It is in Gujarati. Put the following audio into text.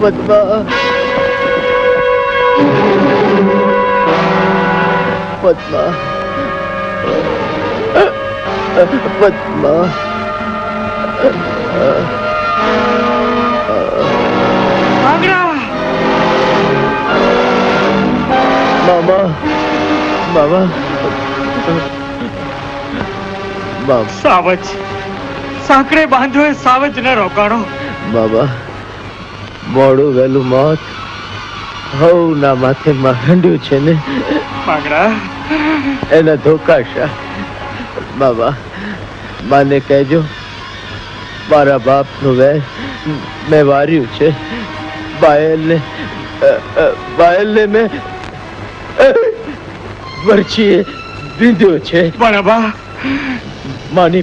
પદ્મા પદ્મા. પદ્મા મામા મામા. સાવજ. સાંકડે બાંધો સાવજ ને રોકાણો. બાબા મોડું વહેલું મોત હવના માથે માંડ્યું છે ને? એના ધોકાશા બાબા માને કહેજો મારા બાપનું વેર મેં વાર્યું છે. બાયલને બાયલને મેં અ, વરછીએ બીંધ્યો છે. બા. માની